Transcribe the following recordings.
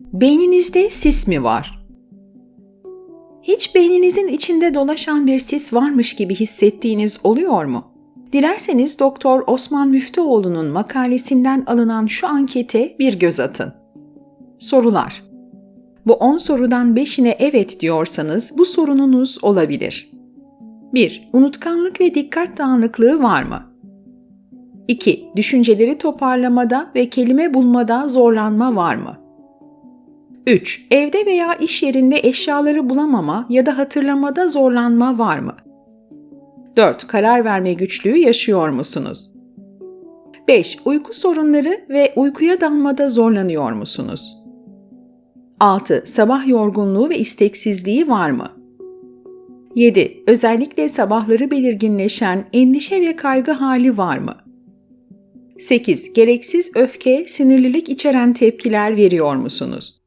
Beyninizde sis mi var? Hiç beyninizin içinde dolaşan bir sis varmış gibi hissettiğiniz oluyor mu? Dilerseniz Doktor Osman Müftüoğlu'nun makalesinden alınan şu ankete bir göz atın. Sorular Bu 10 sorudan 5'ine evet diyorsanız bu sorununuz olabilir. 1. Unutkanlık ve dikkat dağınıklığı var mı? 2. Düşünceleri toparlamada ve kelime bulmada zorlanma var mı? 3. Evde veya iş yerinde eşyaları bulamama ya da hatırlamada zorlanma var mı? 4. Karar verme güçlüğü yaşıyor musunuz? 5. Uyku sorunları ve uykuya dalmada zorlanıyor musunuz? 6. Sabah yorgunluğu ve isteksizliği var mı? 7. Özellikle sabahları belirginleşen endişe ve kaygı hali var mı? 8. Gereksiz öfke, sinirlilik içeren tepkiler veriyor musunuz?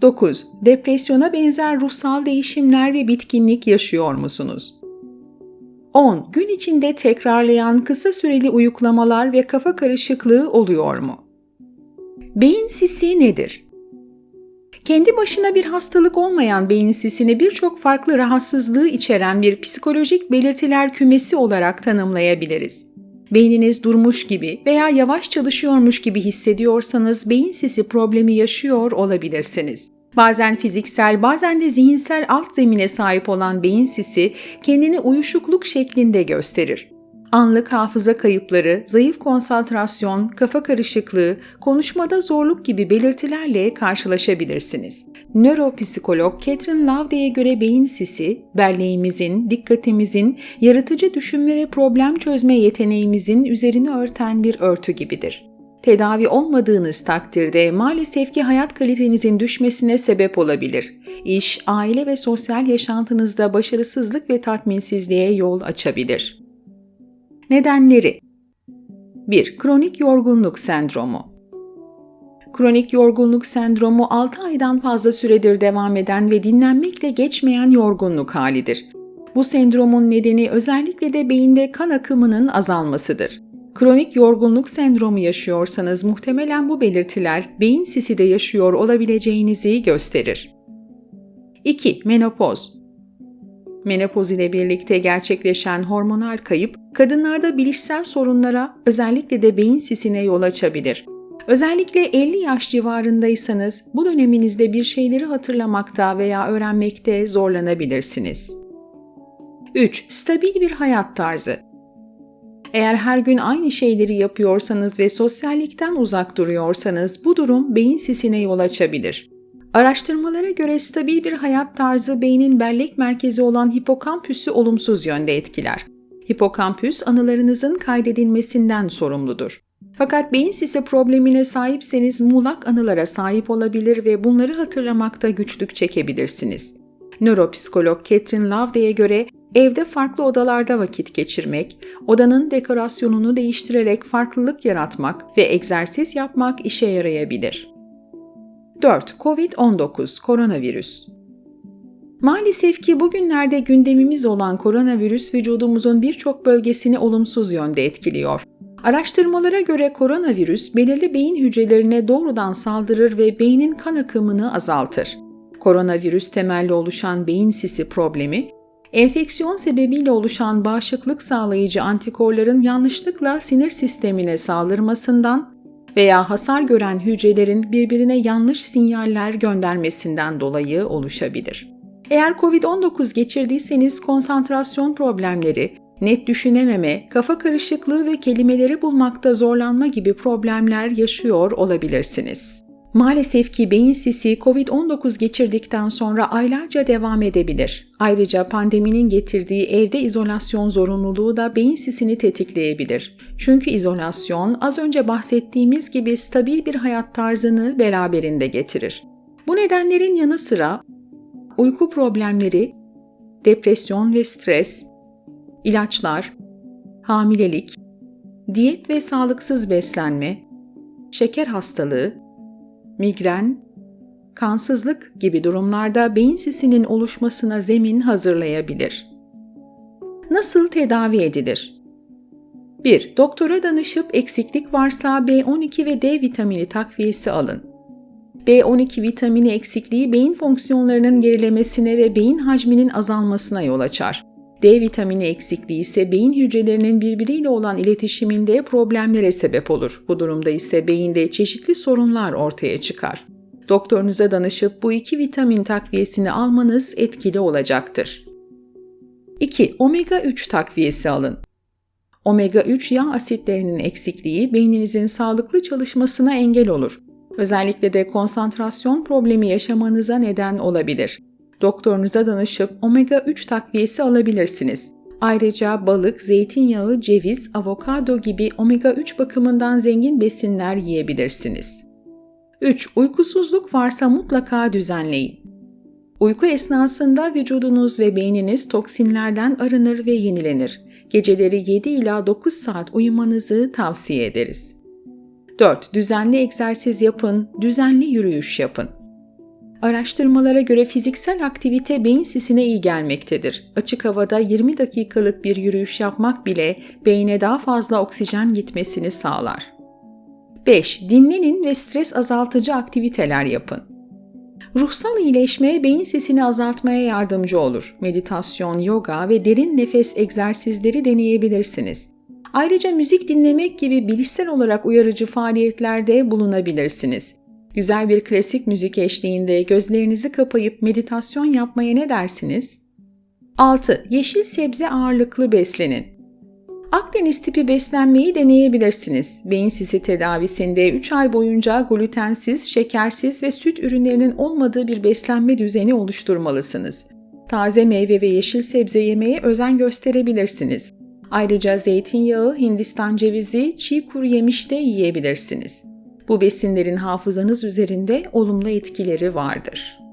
9. Depresyona benzer ruhsal değişimler ve bitkinlik yaşıyor musunuz? 10. Gün içinde tekrarlayan kısa süreli uyuklamalar ve kafa karışıklığı oluyor mu? Beyin sisi nedir? Kendi başına bir hastalık olmayan beyin sisini birçok farklı rahatsızlığı içeren bir psikolojik belirtiler kümesi olarak tanımlayabiliriz. Beyniniz durmuş gibi veya yavaş çalışıyormuş gibi hissediyorsanız beyin sisi problemi yaşıyor olabilirsiniz. Bazen fiziksel, bazen de zihinsel alt zemine sahip olan beyin sisi kendini uyuşukluk şeklinde gösterir. Anlık hafıza kayıpları, zayıf konsantrasyon, kafa karışıklığı, konuşmada zorluk gibi belirtilerle karşılaşabilirsiniz. Nöropsikolog Catherine Loveday'e göre beyin sisi, belleğimizin, dikkatimizin, yaratıcı düşünme ve problem çözme yeteneğimizin üzerini örten bir örtü gibidir. Tedavi olmadığınız takdirde maalesef ki hayat kalitenizin düşmesine sebep olabilir. İş, aile ve sosyal yaşantınızda başarısızlık ve tatminsizliğe yol açabilir. Nedenleri 1. Kronik yorgunluk sendromu Kronik yorgunluk sendromu 6 aydan fazla süredir devam eden ve dinlenmekle geçmeyen yorgunluk halidir. Bu sendromun nedeni özellikle de beyinde kan akımının azalmasıdır. Kronik yorgunluk sendromu yaşıyorsanız muhtemelen bu belirtiler beyin sisi de yaşıyor olabileceğinizi gösterir. 2. Menopoz Menopoz ile birlikte gerçekleşen hormonal kayıp, kadınlarda bilişsel sorunlara, özellikle de beyin sisine yol açabilir. Özellikle 50 yaş civarındaysanız bu döneminizde bir şeyleri hatırlamakta veya öğrenmekte zorlanabilirsiniz. 3. Stabil bir hayat tarzı eğer her gün aynı şeyleri yapıyorsanız ve sosyallikten uzak duruyorsanız bu durum beyin sisine yol açabilir. Araştırmalara göre stabil bir hayat tarzı beynin bellek merkezi olan hipokampüsü olumsuz yönde etkiler. Hipokampüs anılarınızın kaydedilmesinden sorumludur. Fakat beyin sisi problemine sahipseniz muğlak anılara sahip olabilir ve bunları hatırlamakta güçlük çekebilirsiniz. Nöropsikolog Catherine Loveday'e göre evde farklı odalarda vakit geçirmek, odanın dekorasyonunu değiştirerek farklılık yaratmak ve egzersiz yapmak işe yarayabilir. 4. Covid-19 Koronavirüs Maalesef ki bugünlerde gündemimiz olan koronavirüs vücudumuzun birçok bölgesini olumsuz yönde etkiliyor. Araştırmalara göre koronavirüs belirli beyin hücrelerine doğrudan saldırır ve beynin kan akımını azaltır. Koronavirüs temelli oluşan beyin sisi problemi, enfeksiyon sebebiyle oluşan bağışıklık sağlayıcı antikorların yanlışlıkla sinir sistemine saldırmasından veya hasar gören hücrelerin birbirine yanlış sinyaller göndermesinden dolayı oluşabilir. Eğer COVID-19 geçirdiyseniz konsantrasyon problemleri, net düşünememe, kafa karışıklığı ve kelimeleri bulmakta zorlanma gibi problemler yaşıyor olabilirsiniz. Maalesef ki beyin sisi COVID-19 geçirdikten sonra aylarca devam edebilir. Ayrıca pandeminin getirdiği evde izolasyon zorunluluğu da beyin sisini tetikleyebilir. Çünkü izolasyon az önce bahsettiğimiz gibi stabil bir hayat tarzını beraberinde getirir. Bu nedenlerin yanı sıra uyku problemleri, depresyon ve stres, ilaçlar, hamilelik, diyet ve sağlıksız beslenme, şeker hastalığı, migren, kansızlık gibi durumlarda beyin sisinin oluşmasına zemin hazırlayabilir. Nasıl tedavi edilir? 1. Doktora danışıp eksiklik varsa B12 ve D vitamini takviyesi alın. B12 vitamini eksikliği beyin fonksiyonlarının gerilemesine ve beyin hacminin azalmasına yol açar. D vitamini eksikliği ise beyin hücrelerinin birbiriyle olan iletişiminde problemlere sebep olur. Bu durumda ise beyinde çeşitli sorunlar ortaya çıkar. Doktorunuza danışıp bu iki vitamin takviyesini almanız etkili olacaktır. 2. Omega 3 takviyesi alın. Omega 3 yağ asitlerinin eksikliği beyninizin sağlıklı çalışmasına engel olur. Özellikle de konsantrasyon problemi yaşamanıza neden olabilir. Doktorunuza danışıp omega 3 takviyesi alabilirsiniz. Ayrıca balık, zeytinyağı, ceviz, avokado gibi omega 3 bakımından zengin besinler yiyebilirsiniz. 3. Uykusuzluk varsa mutlaka düzenleyin. Uyku esnasında vücudunuz ve beyniniz toksinlerden arınır ve yenilenir. Geceleri 7 ila 9 saat uyumanızı tavsiye ederiz. 4. Düzenli egzersiz yapın, düzenli yürüyüş yapın. Araştırmalara göre fiziksel aktivite beyin sisine iyi gelmektedir. Açık havada 20 dakikalık bir yürüyüş yapmak bile beyne daha fazla oksijen gitmesini sağlar. 5. Dinlenin ve stres azaltıcı aktiviteler yapın. Ruhsal iyileşme beyin sesini azaltmaya yardımcı olur. Meditasyon, yoga ve derin nefes egzersizleri deneyebilirsiniz. Ayrıca müzik dinlemek gibi bilişsel olarak uyarıcı faaliyetlerde bulunabilirsiniz. Güzel bir klasik müzik eşliğinde gözlerinizi kapayıp meditasyon yapmaya ne dersiniz? 6. Yeşil sebze ağırlıklı beslenin. Akdeniz tipi beslenmeyi deneyebilirsiniz. Beyin sisi tedavisinde 3 ay boyunca glutensiz, şekersiz ve süt ürünlerinin olmadığı bir beslenme düzeni oluşturmalısınız. Taze meyve ve yeşil sebze yemeye özen gösterebilirsiniz. Ayrıca zeytinyağı, hindistan cevizi, çiğ kuru yemiş de yiyebilirsiniz. Bu besinlerin hafızanız üzerinde olumlu etkileri vardır.